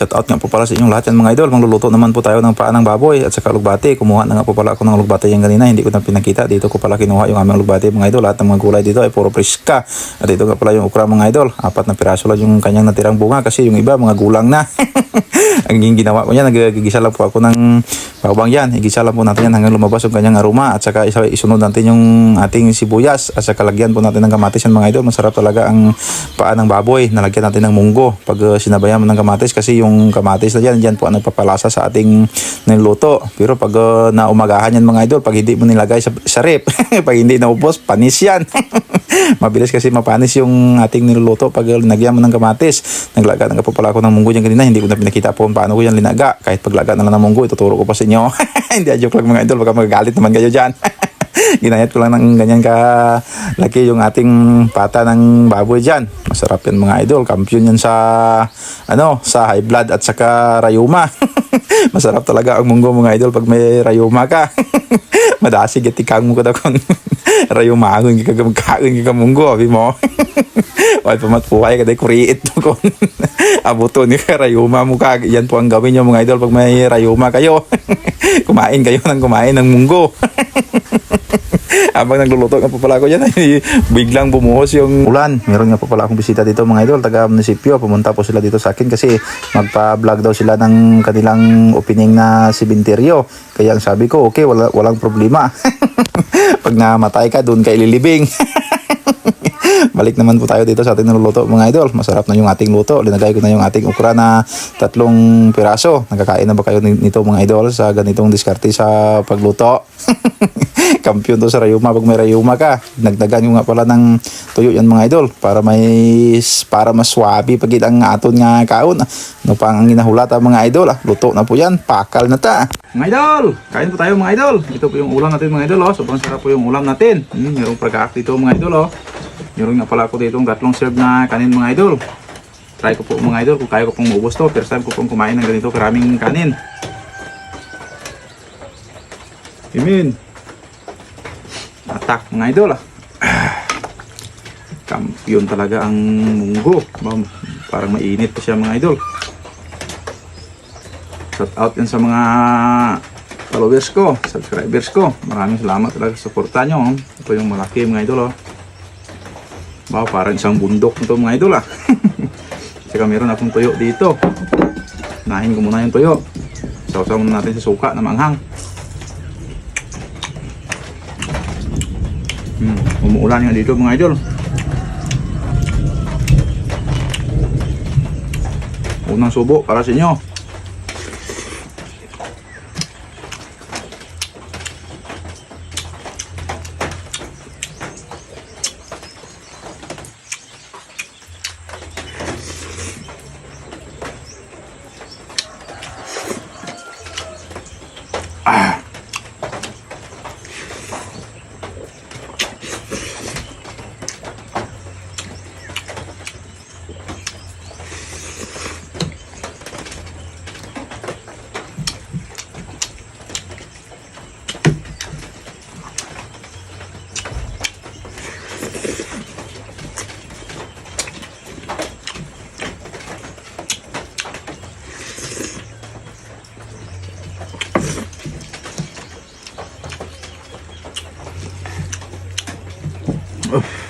Shout out nga po pala sa inyong lahat yan mga idol. Mangluluto naman po tayo ng paa ng baboy at saka lugbate. Kumuha na nga po pala ako ng lugbate yan kanina. Hindi ko na pinakita. Dito ko pala kinuha yung aming lugbate mga idol. Lahat ng mga gulay dito ay puro priska. At ito nga pala yung okra mga idol. Apat na piraso lang yung kanyang natirang bunga kasi yung iba mga gulang na. Ang ginawa ko yan, nagigisa lang po ako ng bawang yan. Igisa lang po natin yan hanggang lumabas yung kanyang aroma. At saka isunod natin yung ating sibuyas. At saka lagyan po natin ng kamatis yan mga idol. Masarap talaga ang paa ng baboy. Nalagyan natin ng munggo pag uh, sinabayan mo ng kamatis. Kasi yung kamatis na yan, yan po ang nagpapalasa sa ating niluto. Pero pag uh, naumagahan yan mga idol, pag hindi mo nilagay sa, sa rep, pag hindi naubos, panis yan. Mabilis kasi mapanis yung ating niluluto pag nagyan mo ng kamatis. Naglaga na po pala ako ng munggo dyan kanina. Hindi ko na pinakita po paano ko yan linaga. Kahit paglaga na lang ng munggo, ituturo ko pa sa inyo. hindi, joke lang mga idol. Baka magagalit naman kayo dyan. Ginayat ko lang ng ganyan ka laki yung ating pata ng baboy dyan. Masarap yan mga idol. Kampiyon yan sa ano sa high blood at saka rayuma. Masarap talaga ang munggo mga idol pag may rayuma ka. Madasig at ikang mo ko na kung rayuma ako hindi ka magkain ka munggo. Abi mo. Wal pa matpuhay ka dahil kuriit mo kung abuto ni rayuma mo ka. Yan po ang gawin nyo mga idol pag may rayuma kayo. kumain kayo ng kumain ng munggo. Habang nagluluto nga po pala ako dyan, biglang bumuhos yung ulan. Meron nga po pala akong bisita dito mga idol, taga munisipyo. Pumunta po sila dito sa akin kasi magpa-vlog daw sila ng kanilang opening na simenteryo. Kaya ang sabi ko, okay, wala, walang problema. Pag namatay ka, doon ka ililibing. Balik naman po tayo dito sa ating niluluto mga idol. Masarap na yung ating luto. Linagay ko na yung ating ukra na tatlong piraso. Nagkakain na ba kayo nito mga idol sa ganitong diskarte sa pagluto? Kampiyon to sa rayuma pag may rayuma ka. Nagdagan ko nga pala ng tuyo yan mga idol para may para mas swabe pag ang aton nga kaon. No pang ang ginahulata mga idol. Ah. Luto na po yan. Pakal na ta. Mga idol, kain po tayo mga idol. Ito po yung ulam natin mga idol. Oh. Sobrang sarap po yung ulam natin. Hmm, merong pragak dito mga idol. Oh. Meron nga pala ako dito ang tatlong serve na kanin mga idol. Try ko po mga idol kung kaya ko pong maubos to. First time ko pong kumain ng ganito karaming kanin. Imin. Atak mga idol ah. Kampiyon talaga ang munggo. Parang mainit pa siya mga idol. Shout out yan sa mga followers ko, subscribers ko. Maraming salamat talaga sa suporta nyo. Ito yung malaki mga idol oh. Wow, parang isang bundok nito mga idol ah. Tsaka meron akong tuyo dito. Nahin ko muna yung tuyo. Sausaw muna natin sa suka na manghang. Hmm, umuulan nga dito mga idol. Unang subo para sa inyo. Oof.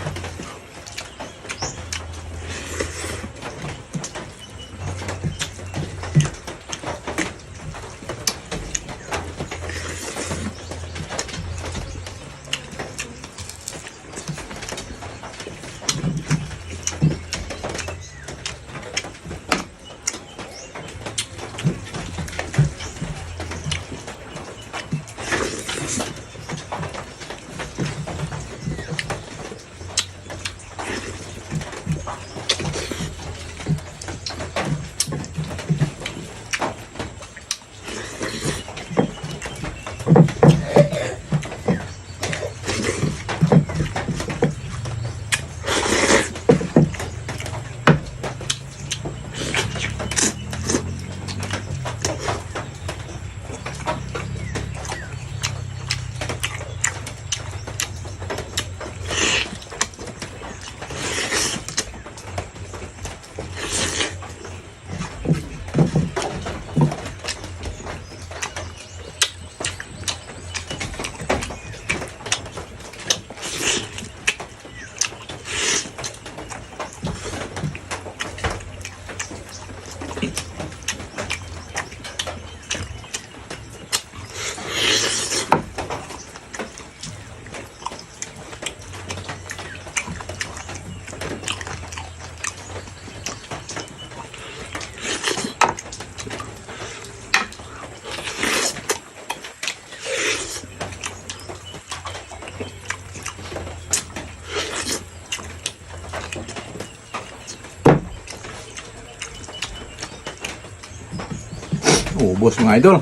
Ubos mga idol.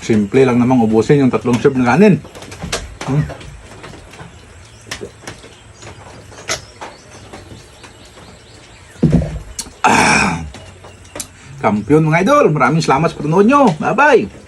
Simple lang namang ubusin yung tatlong serve na kanin. Hmm. Ah. Kampiyon mga idol. Maraming salamat sa panonood nyo. Bye-bye.